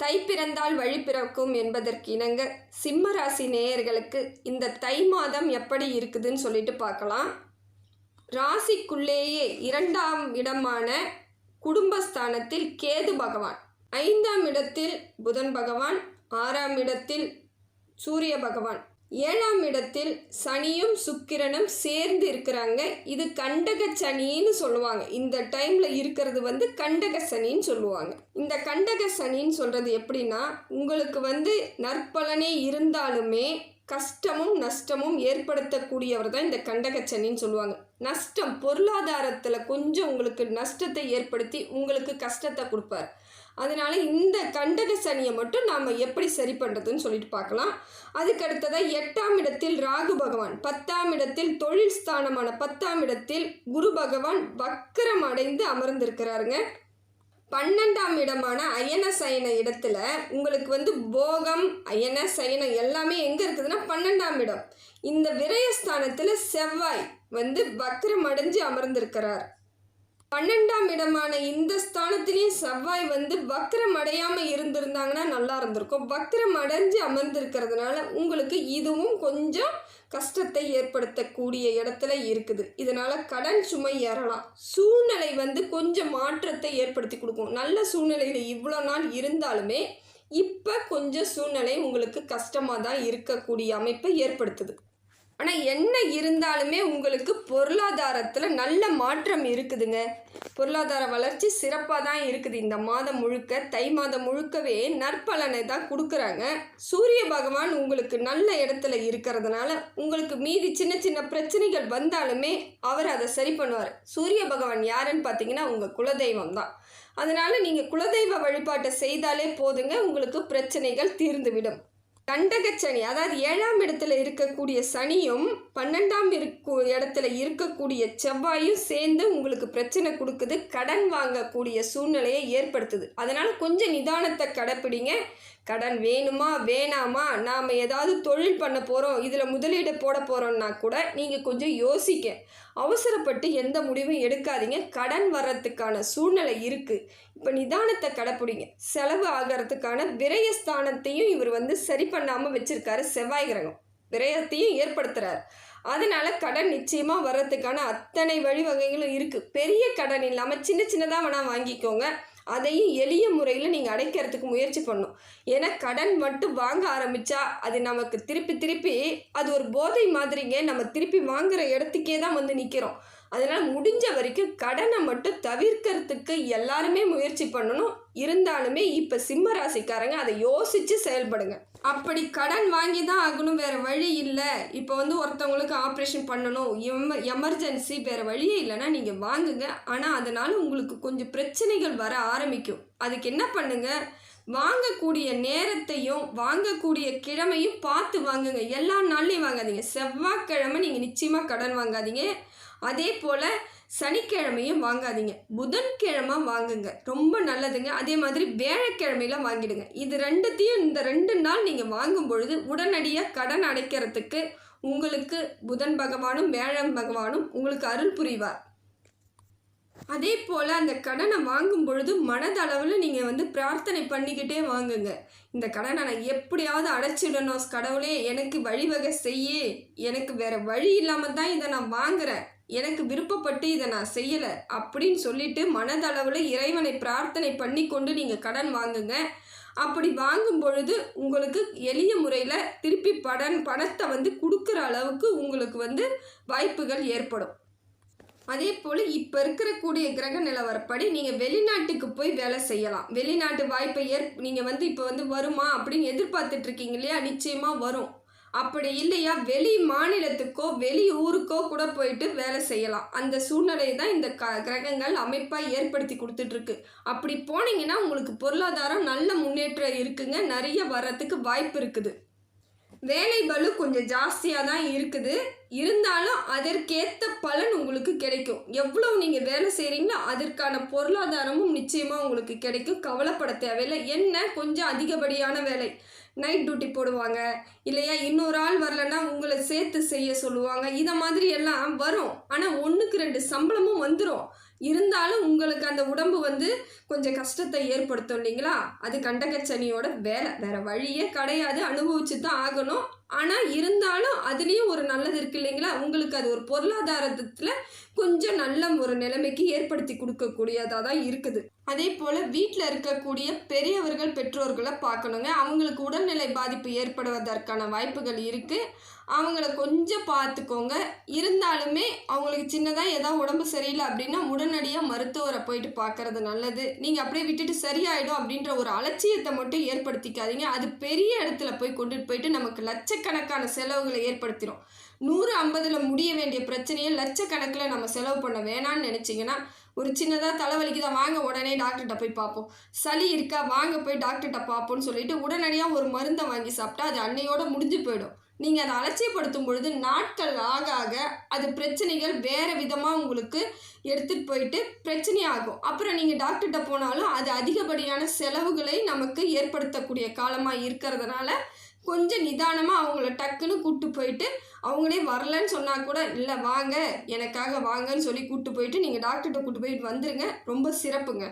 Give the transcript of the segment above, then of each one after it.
தை பிறந்தால் வழி பிறக்கும் என்பதற்கு இணங்க சிம்ம ராசி நேயர்களுக்கு இந்த தை மாதம் எப்படி இருக்குதுன்னு சொல்லிட்டு பார்க்கலாம். ராசிக்குள்ளேயே இரண்டாம் இடமான குடும்பஸ்தானத்தில் கேது பகவான். ஐந்தாம் இடத்தில் புதன் பகவான் ஆறாம் இடத்தில் சூரிய பகவான். ஏழாம் இடத்தில் சனியும் சுக்கிரனும் சேர்ந்து இருக்கிறாங்க. இது கண்டக சனின்னு சொல்லுவாங்க. இந்த டைமில் இருக்கிறது வந்து கண்டக சனின்னு சொல்லுவாங்க. இந்த கண்டக சனின்னு சொல்கிறது எப்படின்னா உங்களுக்கு வந்து நற்பலனே இருந்தாலுமே கஷ்டமும் நஷ்டமும் ஏற்படுத்தக்கூடியவர் தான் இந்த கண்டகச்சனின்னு சொல்லுவாங்க. நஷ்டம் பொருளாதாரத்தில் கொஞ்சம் உங்களுக்கு நஷ்டத்தை ஏற்படுத்தி உங்களுக்கு கஷ்டத்தை கொடுப்பார். அதனால் இந்த கண்டக சனியை மட்டும் நாம் எப்படி சரி பண்ணுறதுன்னு சொல்லிட்டு பார்க்கலாம். அதுக்கு அடுத்ததாக எட்டாம் இடத்தில் ராகு பகவான் பத்தாம் இடத்தில் தொழில் ஸ்தானமான பத்தாம் இடத்தில் குரு பகவான் வக்கரம் அடைந்து அமர்ந்திருக்கிறாருங்க. பன்னெண்டாம் இடமான அயன சயன இடத்துல உங்களுக்கு வந்து போகம் அயன சயனம் எல்லாமே எங்கே இருக்குதுன்னா பன்னெண்டாம் இடம். இந்த விரயஸ்தானத்தில் செவ்வாய் வந்து வக்ரம் அடைஞ்சு அமர்ந்திருக்கிறார். பன்னெண்டாம் இடமான இந்த ஸ்தானத்திலையும் செவ்வாய் வந்து வக்ரம் அடையாமல் இருந்திருந்தாங்கன்னா நல்லா இருந்திருக்கும். வக்ரம் அடைஞ்சு அமர்ந்திருக்கிறதுனால உங்களுக்கு இதுவும் கொஞ்சம் கஷ்டத்தை ஏற்படுத்தக்கூடிய இடத்துல இருக்குது. இதனால் கடன் சுமை ஏறலாம். சூழ்நிலை வந்து கொஞ்சம் மாற்றத்தை ஏற்படுத்தி கொடுக்கும். நல்ல சூழ்நிலையில் இவ்வளோ நாள் இருந்தாலுமே இப்போ கொஞ்சம் சூழ்நிலை உங்களுக்கு கஷ்டமாக தான் இருக்கக்கூடிய அமைப்பை ஏற்படுத்துது. ஆனால் என்ன இருந்தாலுமே உங்களுக்கு பொருளாதாரத்தில் நல்ல மாற்றம் இருக்குதுங்க. பொருளாதார வளர்ச்சி சிறப்பாக தான் இருக்குது. இந்த மாதம் முழுக்க தை மாதம் முழுக்கவே நற்பலனை தான் கொடுக்குறாங்க. சூரிய பகவான் உங்களுக்கு நல்ல இடத்துல இருக்கிறதுனால உங்களுக்கு மீதி சின்ன சின்ன பிரச்சனைகள் வந்தாலுமே அவர் அதை சரி பண்ணுவார். சூரிய பகவான் யாருன்னு பார்த்தீங்கன்னா உங்கள் குலதெய்வம் தான். அதனால் நீங்கள் குலதெய்வ வழிபாட்டை செய்தாலே போதுங்க. உங்களுக்கு பிரச்சனைகள் தீர்ந்துவிடும். கண்டகச்சனி அதாவது ஏழாம் இடத்துல இருக்கக்கூடிய சனியும் பன்னெண்டாம் இருக்கு இடத்துல இருக்கக்கூடிய செவ்வாயும் சேர்ந்து உங்களுக்கு பிரச்சனை கொடுக்குது கடன் வாங்கக்கூடிய சூழ்நிலையை ஏற்படுத்துது. அதனால் கொஞ்சம் நிதானத்தை கடைப்பிடிங்க. கடன் வேணுமா வேணாமா நாம் ஏதாவது தொழில் பண்ண போகிறோம் இதில் முதலீடு போட போகிறோம்னா கூட நீங்கள் கொஞ்சம் யோசிக்க அவசரப்பட்டு எந்த முடிவும் எடுக்காதீங்க. கடன் வர்றதுக்கான சூழ்நிலை இருக்குது இப்போ நிதானத்தை கடைப்பிடிங்க. செலவு ஆகிறதுக்கான விரயஸ்தானத்தையும் இவர் வந்து சரி பண்ணாமல் வச்சுருக்காரு செவ்வாய் கிரகம். விரயத்தையும் ஏற்படுத்துகிறார் அதனால் கடன் நிச்சயமாக வர்றதுக்கான அத்தனை வழிவகைகளும் இருக்குது பெரிய கடன் இல்லாமல் சின்ன சின்னதாக வேணால் வாங்கிக்கோங்க. அதையும் எளிய முறையில் நீங்கள் அடைக்கிறதுக்கு முயற்சி பண்ணணும் ஏன்னா கடன் மட்டும் வாங்க ஆரம்பித்தா அது நமக்கு திருப்பி திருப்பி அது ஒரு போதை மாதிரிங்க. நம்ம திருப்பி வாங்குகிற இடத்துக்கே தான் வந்து நிற்கிறோம் அதனால் முடிஞ்ச வரைக்கும் கடனை மட்டும் தவிர்க்கிறதுக்கு எல்லாருமே முயற்சி பண்ணணும். இருந்தாலுமே இப்போ சிம்ம ராசிக்காரங்க அதை யோசித்து செயல்படுங்க. அப்படி கடன் வாங்கி தான் ஆகணும் வேறு வழி இல்லை. இப்போ வந்து ஒருத்தவங்களுக்கு ஆப்ரேஷன் பண்ணணும் எம எமர்ஜென்சி வேறு வழியே இல்லைன்னா நீங்கள் வாங்குங்க. ஆனால் அதனால் உங்களுக்கு கொஞ்சம் பிரச்சனைகள் வர ஆரம்பிக்கும். அதுக்கு என்ன பண்ணுங்கள் வாங்கக்கூடிய நேரத்தையும் வாங்கக்கூடிய கிழமையும் பார்த்து வாங்குங்க. எல்லா நாள்லையும் வாங்காதீங்க. செவ்வாய்க்கிழமை நீங்கள் நிச்சயமாக கடன் வாங்காதீங்க. அதே போல் சனிக்கிழமையும் வாங்காதீங்க. புதன்கிழமை வாங்குங்க. ரொம்ப நல்லதுங்க. அதே மாதிரி வேலைக்கிழமையில வாங்கிடுங்க. இது ரெண்டுத்தையும் இந்த ரெண்டு நாள் நீங்கள் வாங்கும் பொழுது உடனடியாக கடன் அடைக்கிறதுக்கு உங்களுக்கு புதன் பகவானும் வேழம் பகவானும் உங்களுக்கு அருள் புரிவார். அதே போல் அந்த கடனை வாங்கும் பொழுது மனதளவில் நீங்கள் வந்து பிரார்த்தனை பண்ணிக்கிட்டே வாங்குங்க. இந்த கடனை நான் எப்படியாவது அடைச்சிடணும். கடவுளே எனக்கு வழிவகை செய்ய. எனக்கு வேறு வழி இல்லாமல் தான் இதை நான் வாங்குகிறேன் எனக்கு விருப்பப்பட்டு இதை நான் செய்யலை அப்படின்னு சொல்லிட்டு மனதளவில் இறைவனை பிரார்த்தனை பண்ணி கொண்டு நீங்கள் கடன் வாங்குங்க. அப்படி வாங்கும் பொழுது உங்களுக்கு எளிய முறையில் திருப்பி படன் பணத்தை வந்து கொடுக்குற அளவுக்கு உங்களுக்கு வந்து வாய்ப்புகள் ஏற்படும். அதே போல் இப்போ இருக்கக்கூடிய கிரக நிலவரப்படி நீங்கள் வெளிநாட்டுக்கு போய் வேலை செய்யலாம். வெளிநாட்டு வாய்ப்பை ஏற் நீங்கள் வந்து இப்போ வந்து வருமா அப்படின்னு எதிர்பார்த்துட்ருக்கீங்க இல்லையா? நிச்சயமாக வரும். அப்படி இல்லையா? வெளி மாநிலத்துக்கோ வெளி ஊருக்கோ கூட போயிட்டு வேலை செய்யலாம். அந்த சூழ்நிலையை தான் இந்த க கிரகங்கள் அமைப்பாக ஏற்படுத்தி கொடுத்துட்ருக்கு. அப்படி போனீங்கன்னா உங்களுக்கு பொருளாதாரம் நல்ல முன்னேற்றம் இருக்குங்க. நிறைய வர்றதுக்கு வாய்ப்பு இருக்குது. வேலை பளு கொஞ்சம் ஜாஸ்தியாக தான் இருக்குது. இருந்தாலும் அதற்கேற்ற பலன் உங்களுக்கு கிடைக்கும். எவ்வளோ நீங்கள் வேலை செய்கிறீங்களோ அதற்கான பொருளாதாரமும் நிச்சயமாக உங்களுக்கு கிடைக்கும். கவலைப்பட தேவையில்லை. என்ன? கொஞ்சம் அதிகப்படியான வேலை. நைட் டியூட்டி போடுவாங்க. இல்லையா இன்னொரு ஆள் வரலன்னா உங்களை சேர்த்து செய்ய சொல்லுவாங்க. இதை மாதிரி எல்லாம் வரும். ஆனால் ஒன்றுக்கு ரெண்டு சம்பளமும் வந்துடும் இருந்தாலும் உங்களுக்கு அந்த உடம்பு வந்து கொஞ்சம் கஷ்டத்தை ஏற்படுத்தும் இல்லைங்களா? அது கண்டகச்சனியோட வேலை. வேற வழியே கிடையாது. அனுபவிச்சு தான் ஆகணும். ஆனால் இருந்தாலும் அதுலேயும் ஒரு நல்லது இருக்கு இல்லைங்களா? உங்களுக்கு அது ஒரு பொருளாதாரத்தில் கொஞ்சம் நல்ல ஒரு நிலைமைக்கு ஏற்படுத்தி கொடுக்கக்கூடியதாக தான் இருக்குது. அதே போல் வீட்டில் இருக்கக்கூடிய பெரியவர்கள் பெற்றோர்களை பார்க்கணுங்க. அவங்களுக்கு உடல்நிலை பாதிப்பு ஏற்படுவதற்கான வாய்ப்புகள் இருக்குது அவங்கள கொஞ்சம் பார்த்துக்கோங்க. இருந்தாலுமே அவங்களுக்கு சின்னதாக ஏதாவது உடம்பு சரியில்லை அப்படின்னா உடனடியாக மருத்துவரை போயிட்டு பார்க்குறது நல்லது. நீங்கள் அப்படியே விட்டுட்டு சரியாயிடும் அப்படின்ற ஒரு அலட்சியத்தை மட்டும் ஏற்படுத்திக்காதீங்க. அது பெரிய இடத்துல போய் கொண்டுட்டு போயிட்டு நமக்கு லட்சக்கணக்கான செலவுகளை ஏற்படுத்திடும் நூறு ஐம்பதில் முடிய வேண்டிய பிரச்சனையை லட்சக்கணக்கில் நம்ம செலவு பண்ண வேணாம்னு நினச்சிங்கன்னா ஒரு சின்னதாக தலைவலிக்கு வாங்க உடனே டாக்டர்கிட்ட போய் பார்ப்போம். சளி இருக்கா? வாங்க போய் டாக்டர்கிட்ட பார்ப்போம்னு சொல்லிட்டு உடனடியாக ஒரு மருந்தை வாங்கி சாப்பிட்டா அது அன்னையோட முடிஞ்சு போயிடும். நீங்கள் அதை அலட்சியப்படுத்தும் பொழுது நாட்கள் ஆக ஆக அது பிரச்சனைகள் வேறு விதமாக உங்களுக்கு எடுத்துகிட்டு போயிட்டு பிரச்சனையாகும். அப்புறம் நீங்கள் டாக்டர்கிட்ட போனாலும் அது அதிகப்படியான செலவுகளை நமக்கு ஏற்படுத்தக்கூடிய காலமாக இருக்கிறதுனால கொஞ்சம் நிதானமாக அவங்கள டக்குன்னு கூப்பிட்டு போயிட்டு அவங்களே வரலன்னு சொன்னால் கூட இல்லை வாங்க எனக்காக வாங்கன்னு சொல்லி கூப்பிட்டு போயிட்டு நீங்கள் டாக்டர்கிட்ட கூப்பிட்டு போயிட்டு வந்துடுங்க ரொம்ப சிறப்புங்க.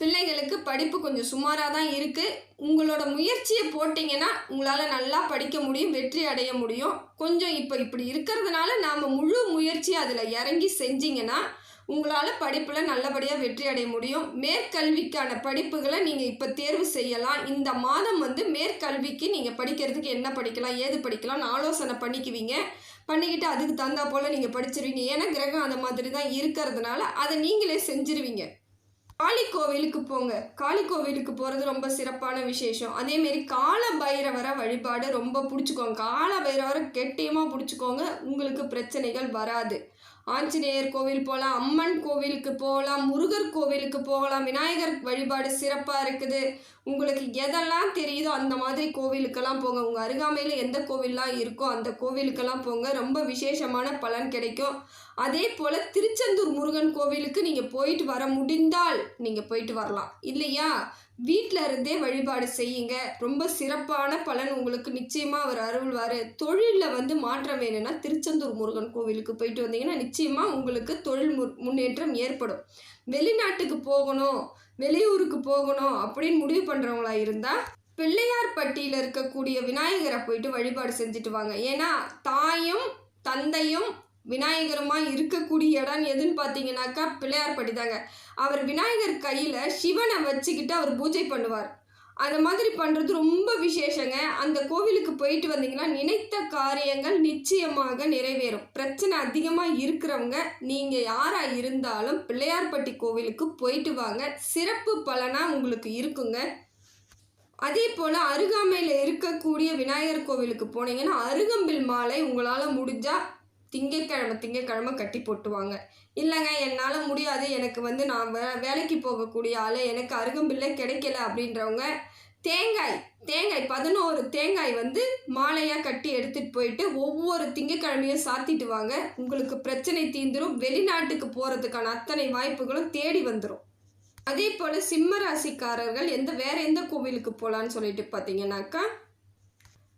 பிள்ளைங்களுக்கு படிப்பு கொஞ்சம் சுமாராக தான் இருக்குது உங்களோட முயற்சியை போட்டிங்கன்னா உங்களால் நல்லா படிக்க முடியும் வெற்றி அடைய முடியும். கொஞ்சம் இப்போ இப்படி இருக்கிறதுனால நாம் முழு முயற்சி அதில் இறங்கி செஞ்சீங்கன்னா உங்களால் படிப்பில் நல்லபடியாக வெற்றி அடைய முடியும். மேற்கல்விக்கான படிப்புகளை நீங்கள் இப்போ தேர்வு செய்யலாம். இந்த மாதம் வந்து மேற்கல்விக்கு நீங்கள் படிக்கிறதுக்கு என்ன படிக்கலாம் ஏது படிக்கலாம்னு ஆலோசனை பண்ணிக்குவீங்க. பண்ணிக்கிட்டு அதுக்கு தந்தா போல் நீங்கள் படிச்சிருவீங்க. ஏன்னா கிரகம் அந்த மாதிரி தான் இருக்கிறதுனால அதை நீங்களே செஞ்சிருவீங்க. காளி கோவிலுக்கு போங்க. காளி கோவிலுக்கு போகிறது ரொம்ப சிறப்பான விசேஷம். அதேமாரி கால பைரவரை வழிபாடு ரொம்ப பிடிச்சிக்கோங்க. கால பைரவரை கெட்டியமாக பிடிச்சிக்கோங்க. உங்களுக்கு பிரச்சனைகள் வராது. ஆஞ்சநேயர் கோவில் போகலாம் அம்மன் கோவிலுக்கு போகலாம் முருகர் கோவிலுக்கு போகலாம். விநாயகர் வழிபாடு சிறப்பாக இருக்குது. உங்களுக்கு எதெல்லாம் தெரியுதோ அந்த மாதிரி கோவிலுக்கெல்லாம் போங்க. உங்கள் அருகாமையில் எந்த கோவிலெலாம் இருக்கோ அந்த கோவிலுக்கெல்லாம் போங்க. ரொம்ப விசேஷமான பலன் கிடைக்கும். அதே போல் திருச்செந்தூர் முருகன் கோவிலுக்கு நீங்கள் போயிட்டு வர முடிந்தால் நீங்கள் போயிட்டு வரலாம். இல்லையா? வீட்டில் இருந்தே வழிபாடு செய்யுங்க. ரொம்ப சிறப்பான பலன் உங்களுக்கு நிச்சயமாக அவர் அருள்வார். தொழிலில் வந்து மாற்றம் வேணும்னா திருச்செந்தூர் முருகன் கோவிலுக்கு போயிட்டு வந்தீங்கன்னா நிச்சயமாக உங்களுக்கு தொழில் மு முன்னேற்றம் ஏற்படும். வெளிநாட்டுக்கு போகணும் வெளியூருக்கு போகணும் அப்படின்னு முடிவு பண்ணுறவங்களா இருந்தால் பிள்ளையார்பட்டியில் இருக்கக்கூடிய விநாயகரை போயிட்டு வழிபாடு செஞ்சுட்டு வாங்க. ஏன்னா தாயும் தந்தையும் விநாயகருமா இருக்கக்கூடிய இடம் எதுன்னு பார்த்தீங்கன்னாக்கா பிள்ளையார்பட்டி தாங்க. அவர் விநாயகர் கையில் சிவனை வச்சுக்கிட்டு அவர் பூஜை பண்ணுவார். அந்த மாதிரி பண்ணுறது ரொம்ப விசேஷங்க. அந்த கோவிலுக்கு போயிட்டு வந்தீங்கன்னா நினைத்த காரியங்கள் நிச்சயமாக நிறைவேறும். பிரச்சனை அதிகமாக இருக்கிறவங்க நீங்கள் யாராக இருந்தாலும் பிள்ளையார்பட்டி கோவிலுக்கு போயிட்டு வாங்க. சிறப்பு பலனாக உங்களுக்கு இருக்குங்க. அதே போல் அருகாமையில் இருக்கக்கூடிய விநாயகர் கோவிலுக்கு போனீங்கன்னா அருகம்பில் மாலை உங்களால் முடிஞ்சால் திங்கக்கிழமை திங்கக்கிழமை கட்டி போட்டுவாங்க. இல்லைங்க என்னால் முடியாது. எனக்கு வந்து நான் வே வேலைக்கு போகக்கூடிய ஆள். எனக்கு அருகம்பில்லை கிடைக்கல அப்படின்றவங்க தேங்காய் தேங்காய் பதினோரு தேங்காய் வந்து மாலையாக கட்டி எடுத்துகிட்டு போயிட்டு ஒவ்வொரு திங்கக்கிழமையும் சாத்திட்டு வாங்க. உங்களுக்கு பிரச்சனை தீந்துரும் வெளிநாட்டுக்கு போகிறதுக்கான அத்தனை வாய்ப்புகளும் தேடி வந்துடும் அதே போல் சிம்ம ராசிக்காரர்கள் எந்த வேற எந்த கோவிலுக்கு போகலான்னு சொல்லிட்டு பார்த்தீங்கன்னாக்கா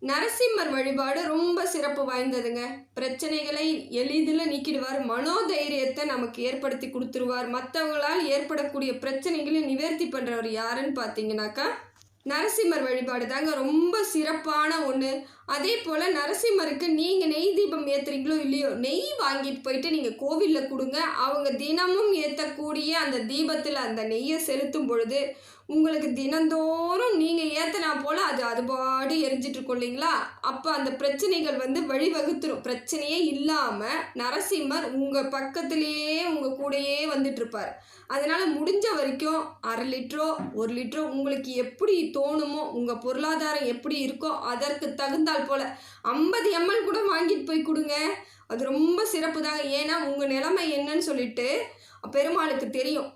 நரசிம்மர் வழிபாடு ரொம்ப சிறப்பு வாய்ந்ததுங்க. பிரச்சனைகளை எளிதில் நீக்கிடுவார். மனோதைரியத்தை நமக்கு ஏற்படுத்தி கொடுத்துருவார். மற்றவங்களால் ஏற்படக்கூடிய பிரச்சனைகளை நிவர்த்தி பண்ணுறவர் யாருன்னு பார்த்தீங்கன்னாக்கா நரசிம்மர் வழிபாடு தாங்க ரொம்ப சிறப்பான ஒன்று அதே போல் நரசிம்மருக்கு நீங்கள் நெய் தீபம் ஏற்றுறீங்களோ இல்லையோ நெய் வாங்கிட்டு போயிட்டு நீங்கள் கோவிலில் கொடுங்க. அவங்க தினமும் ஏற்றக்கூடிய அந்த தீபத்தில் அந்த நெய்யை செலுத்தும் பொழுது உங்களுக்கு தினந்தோறும் நீங்கள் ஏற்றினா போல் அது அது பாடு எரிஞ்சிட்டு இருக்கும் இல்லைங்களா? அப்போ அந்த பிரச்சனைகள் வந்து வழிவகுத்துரும். பிரச்சனையே இல்லாமல் நரசிம்மர் உங்கள் பக்கத்திலேயே உங்கள் கூடயே வந்துட்டு இருப்பார் அதனால் முடிஞ்ச வரைக்கும் அரை லிட்டரோ ஒரு லிட்டரோ உங்களுக்கு எப்படி தோணுமோ உங்கள் பொருளாதாரம் எப்படி இருக்கோ அதற்கு தகுந்தால் போல் ஐம்பது எம்எல் கூட வாங்கிட்டு போய் கொடுங்க. அது ரொம்ப சிறப்பு தாங்க ஏன்னா உங்கள் நிலைமை என்னன்னு சொல்லிட்டு பெருமாளுக்கு தெரியும்.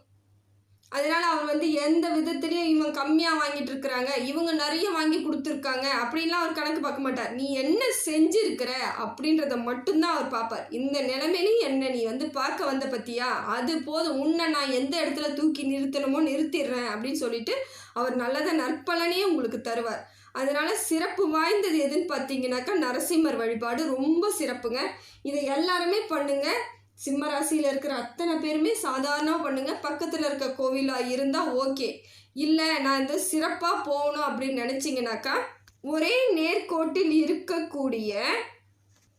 அதனால அவர் வந்து எந்த விதத்துலையும் இவன் கம்மியாக வாங்கிட்டு இருக்கிறாங்க. இவங்க நிறைய வாங்கி கொடுத்துருக்காங்க. அப்படின்லாம் அவர் கணக்கு பார்க்க மாட்டார். நீ என்ன செஞ்சிருக்கிற அப்படின்றத மட்டும்தான் அவர் பார்ப்பார். இந்த நிலைமையிலையும் என்ன நீ வந்து பார்க்க வந்த பத்தியா? அது போதும். உன்னை நான் எந்த இடத்துல தூக்கி நிறுத்தணுமோ நிறுத்திடுறேன் அப்படின்னு சொல்லிட்டு அவர் நல்லத நற்பலனே உங்களுக்கு தருவார். அதனால சிறப்பு வாய்ந்தது எதுன்னு பார்த்தீங்கன்னாக்கா நரசிம்மர் வழிபாடு. ரொம்ப சிறப்புங்க. இதை எல்லாருமே பண்ணுங்கள் சிம்ம ராசியில் இருக்கிற அத்தனை பேருமே சாதாரணமாக பண்ணுங்கள் பக்கத்தில் இருக்க கோவிலாக இருந்தால் ஓகே. இல்லை நான் இந்த சிறப்பாக போகணும் அப்படின்னு நினச்சிங்கனாக்கா ஒரே நேர்கோட்டில் இருக்கக்கூடிய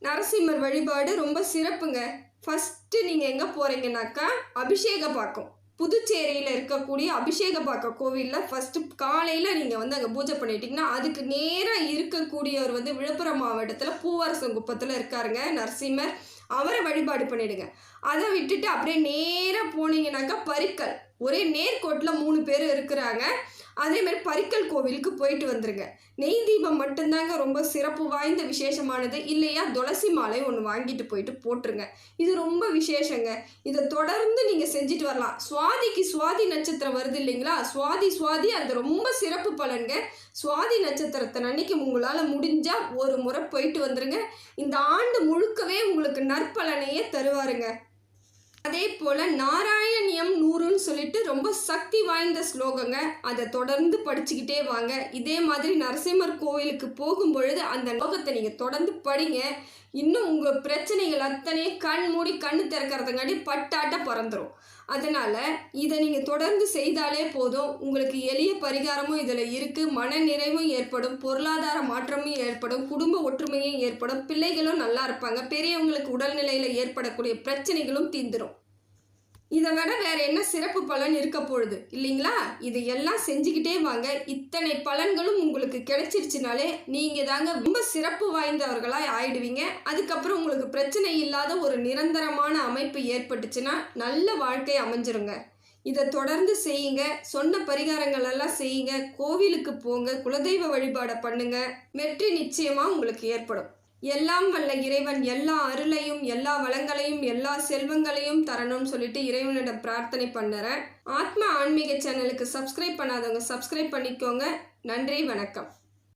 நரசிம்மர் வழிபாடு ரொம்ப சிறப்புங்க. ஃபஸ்ட்டு நீங்கள் எங்கே போகிறீங்கனாக்கா அபிஷேக பாக்கம் புதுச்சேரியில் இருக்கக்கூடிய அபிஷேக பாக்கம் கோவிலில் ஃபஸ்ட்டு காலையில் நீங்கள் வந்து அங்கே பூஜை பண்ணிட்டீங்கன்னா அதுக்கு நேராக இருக்கக்கூடியவர் வந்து விழுப்புரம் மாவட்டத்தில் பூவரசங்குப்பத்தில் இருக்காருங்க நரசிம்மர். அவரை வழிபாடு பண்ணிடுங்க. அதை விட்டுட்டு அப்படியே நேராக போனீங்கன்னாக்கா பரிக்கல் ஒரே நேர்கோட்டில் மூணு பேர் இருக்கிறாங்க. அதே மாதிரி பரிக்கல் கோவிலுக்கு போயிட்டு வந்துருங்க. நெய் தீபம் மட்டும்தாங்க ரொம்ப சிறப்பு வாய்ந்த விசேஷமானது. இல்லையா துளசி மாலை ஒன்று வாங்கிட்டு போயிட்டு போட்டுருங்க. இது ரொம்ப விசேஷங்க. இதை தொடர்ந்து நீங்கள் செஞ்சுட்டு வரலாம். சுவாதிக்கு சுவாதி நட்சத்திரம் வருது இல்லைங்களா? சுவாதி சுவாதி அது ரொம்ப சிறப்பு பலன்க சுவாதி நட்சத்திரத்தை அன்னைக்கு உங்களால் முடிஞ்சால் ஒரு முறை போயிட்டு வந்துருங்க. இந்த ஆண்டு முழுக்கவே உங்களுக்கு நற்பலனையே தருவாருங்க. அதே போல் நாராயணியம் நூறுன்னு சொல்லிட்டு ரொம்ப சக்தி வாய்ந்த ஸ்லோகங்க. அதை தொடர்ந்து படிச்சுக்கிட்டே வாங்க. இதே மாதிரி நரசிம்மர் கோவிலுக்கு போகும் பொழுது அந்த ஸ்லோகத்தை நீங்கள் தொடர்ந்து படிங்க. இன்னும் உங்கள் பிரச்சனைகள் அத்தனையும் கண் மூடி கண்ணு திறக்கிறதுங்காட்டி பட்டாட்ட பறந்துடும் அதனால் இதை நீங்கள் தொடர்ந்து செய்தாலே போதும். உங்களுக்கு எளிய பரிகாரமும் இதில் இருக்குது மன நிறைவும் ஏற்படும். பொருளாதார மாற்றமும் ஏற்படும். குடும்ப ஒற்றுமையும் ஏற்படும். பிள்ளைகளும் நல்லா இருப்பாங்க. பெரியவங்களுக்கு உடல்நிலையில் ஏற்படக்கூடிய பிரச்சனைகளும் தீந்துரும் இதை விட வேற என்ன சிறப்பு பலன் இருக்க போகுது? இல்லைங்களா? இது எல்லாம் செஞ்சுக்கிட்டே வாங்க. இத்தனை பலன்களும் உங்களுக்கு கிடைச்சிருச்சுனாலே நீங்கள் தாங்க ரொம்ப சிறப்பு வாய்ந்தவர்களாக ஆயிடுவீங்க. அதுக்கப்புறம் உங்களுக்கு பிரச்சனை இல்லாத ஒரு நிரந்தரமான அமைப்பு ஏற்பட்டுச்சுன்னா நல்ல வாழ்க்கை அமைஞ்சிருங்க. இதை தொடர்ந்து செய்யுங்க. சொன்ன பரிகாரங்கள் எல்லாம் செய்யுங்க. கோவிலுக்கு போங்க. குலதெய்வ வழிபாடை பண்ணுங்க. வெற்றி நிச்சயமாக உங்களுக்கு ஏற்படும். எல்லாம் வல்ல இறைவன் எல்லா அருளையும் எல்லா வளங்களையும் எல்லா செல்வங்களையும் தரணும்னு சொல்லிட்டு இறைவனிடம் பிரார்த்தனை பண்ணுறேன். ஆத்மா ஆன்மீக சேனலுக்கு சப்ஸ்கிரைப் பண்ணாதவங்க சப்ஸ்கிரைப் பண்ணிக்கோங்க. நன்றி வணக்கம்.